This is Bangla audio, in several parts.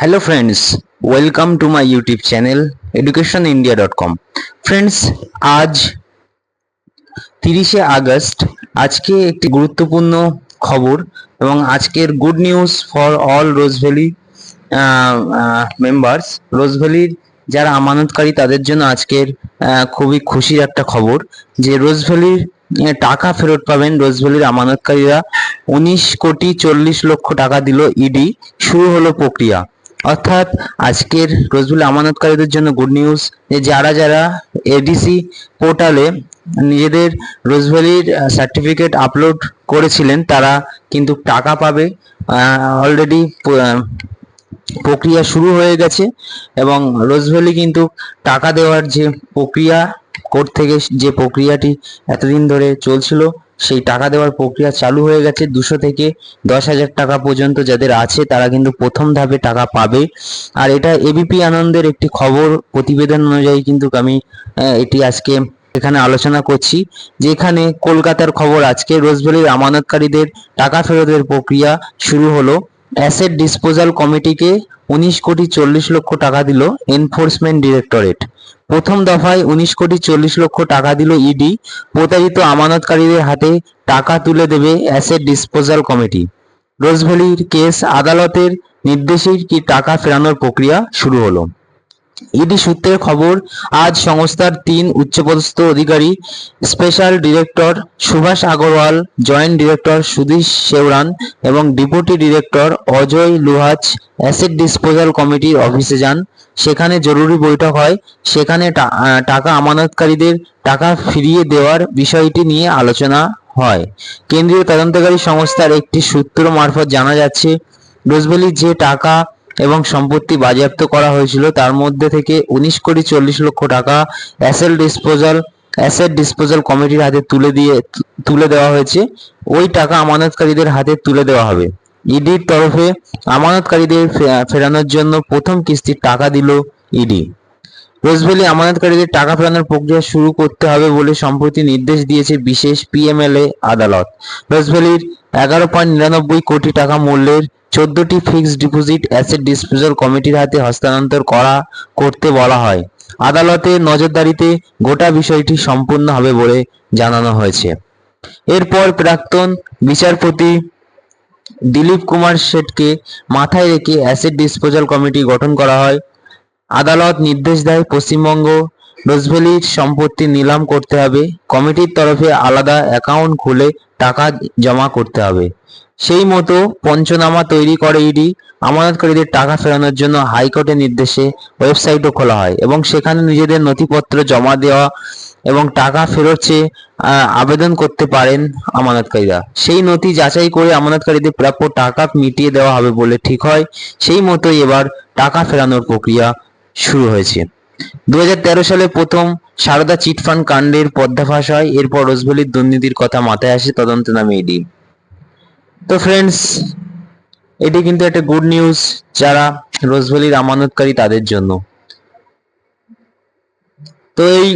Hello friends welcome to my YouTube channel education India dot com friends আজ তিরিশে আগস্ট, আজকে একটি গুরুত্বপূর্ণ খবর এবং আজকের good news for all Rose Valley members রোজভ্যালির যারা আমানতকারী, তাদের জন্য আজকের খুবই খুশির একটা খবর যে রোজভ্যালির টাকা ফেরত পাবেন রোজভ্যালির আমানতকারীরা। উনিশ কোটি চল্লিশ লক্ষ টাকা দিল ইডি শুরু হলো প্রক্রিয়া। অর্থাৎ আজকের রোজভ্যালি আমানতকারীদের জন্য গুড নিউজ যে যারা যারা এডিসি পোর্টালে নিজেদের রোজভ্যালির সার্টিফিকেট আপলোড করেছিলেন, তারা কিন্তু টাকা পাবে। অলরেডি প্রক্রিয়া শুরু হয়ে গেছে এবং রোজভ্যালি কিন্তু টাকা দেওয়ার যে প্রক্রিয়া কোর্ট থেকে যে প্রক্রিয়াটি এতদিন ধরে চলছিল, সেই টাকা দেওয়ার প্রক্রিয়া চালু হয়ে গেছে। দুশো থেকে দশ হাজার টাকা পর্যন্ত যাদের আছে, তারা কিন্তু প্রথম ধাপে টাকা পাবে। আর এটা এবিপি আনন্দের একটি খবর, প্রতিবেদন অনুযায়ী কিন্তু আমি এটি আজকে এখানে আলোচনা করছি। যেখানে কলকাতার খবর, আজকে রোজভ্যালির আমানতকারীদের টাকা ফেরতের প্রক্রিয়া শুরু হলো। অ্যাসেট ডিসপোজাল কমিটিকে উনিশ কোটি চল্লিশ লক্ষ টাকা দিল এনফোর্সমেন্ট ডিরেক্টরেট। প্রথম দফায় উনিশ কোটি চল্লিশ লক্ষ টাকা দিল ইডি প্রতারিত আমানতকারীদের হাতে টাকা তুলে দেবে অ্যাসেট ডিসপোজাল কমিটি রোজভ্যালির কেস, আদালতের নির্দেশেই কি টাকা ফেরানোর প্রক্রিয়া শুরু হলো? ইডি সূত্রের খবর, আজ সংস্থার তিন উচ্চপদস্থ অধিকারী, special director Subhash Agarwal, joint director Sudhir Sheoran এবং deputy director Ajay Luhach asset disposal কমিটির অফিসে যান। সেখানে জরুরি বৈঠক হয়। সেখানে টাকা আমানতকারীদের টাকা ফিরিয়ে দেওয়ার বিষয়টি নিয়ে আলোচনা হয়। কেন্দ্রীয় তদন্তকারী সংস্থার একটি সূত্র মারফত জানা যাচ্ছে রোজভ্যালির যে টাকা এবং সম্পত্তি বাজেয়াপ্ত করা হয়েছিল। তার মধ্যে থেকে উনিশ কোটি চল্লিশ লক্ষ টাকা অ্যাসেল ডিসপোজাল অ্যাসেট ডিসপোজাল কমিটির হাতে তুলে দিয়ে, তুলে দেওয়া হয়েছে। ওই টাকা আমানতকারীদের হাতে তুলে দেওয়া হবে। ইডির তরফে আমানতকারীদের ফেরানোর জন্য প্রথম কিস্তির টাকা দিল ইডি। রোজভ্যালি আমানতকারীদের টাকা ফেরানোর প্রক্রিয়া শুরু করতে হবে বলে সম্প্রতি নির্দেশ দিয়েছে বিশেষ পিএমএলএ আদালত। রোজভ্যালির এগারো পয়েন্ট নিরানব্বই কোটি টাকা মূল্যের চোদ্দটি ফিক্সড ডিপোজিট অ্যাসেট ডিসপোজাল কমিটির হাতে হস্তান্তর করা করতে বলা হয়। আদালতে নজরদারিতে গোটা বিষয়টি সম্পূর্ণ হবে বলে জানানো হয়েছে। এরপর প্রাক্তন বিচারপতি দিলীপ কুমার শেঠকে মাথায় রেখে অ্যাসেট ডিসপোজাল কমিটি গঠন করা হয়। আদালত নির্দেশ দেয় পশ্চিমবঙ্গ রোজভ্যালির সম্পত্তি নিলাম করতে হবে। কমিটির তরফে আলাদা অ্যাকাউন্ট খুলে টাকা জমা করতে হবে। সেই মতো পঞ্চনামা তৈরি করে ইডি, আমানতকারীদের টাকা ফেরানোর জন্য হাইকোর্টের নির্দেশে ওয়েবসাইটও খোলা হয় এবং সেখানে নিজেদের নথিপত্র জমা দেওয়া এবং টাকা ফেরত চেয়ে আবেদন করতে পারেন আমানতকারীরা। সেই নথি যাচাই করে আমানতকারীদের প্রাপ্য টাকা মিটিয়ে দেওয়া হবে বলে ঠিক হয়। সেই মতোই এবার টাকা ফেরানোর প্রক্রিয়া শুরু হয়েছে। দু হাজার তেরো সালে প্রথম সারদা চিটফান্ড কাণ্ডের পর্দাফাশ হয়। এরপর রোজভ্যালির দুর্নীতির কথা মাথায় আসে তদন্ত নামে ইডি তো ফ্রেন্ডস এটি কিন্তু একটা গুড নিউজ যারা রোজভ্যালির আমানতকারী তাদের জন্য। তো এই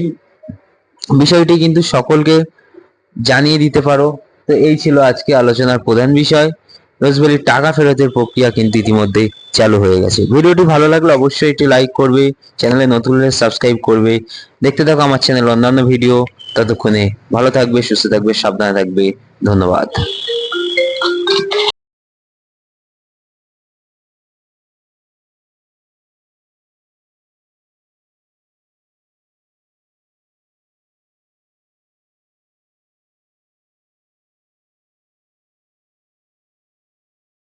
বিষয়টি কিন্তু সকলকে জানিয়ে দিতে পারো। তো এই ছিল আজকে আলোচনার প্রধান বিষয়। রোজভ্যালির টাকা ফেরতের প্রক্রিয়া কিন্তু ইতিমধ্যে চালু হয়ে গেছে। ভিডিওটি ভালো লাগলে অবশ্যই একটি লাইক করবে, চ্যানেলে নতুন হলে সাবস্ক্রাইব করবে। দেখতে থাকো আমার চ্যানেল অন্যান্য ভিডিও ততক্ষণে ভালো থাকবে, সুস্থ থাকবে, সাবধানে থাকবে। ধন্যবাদ।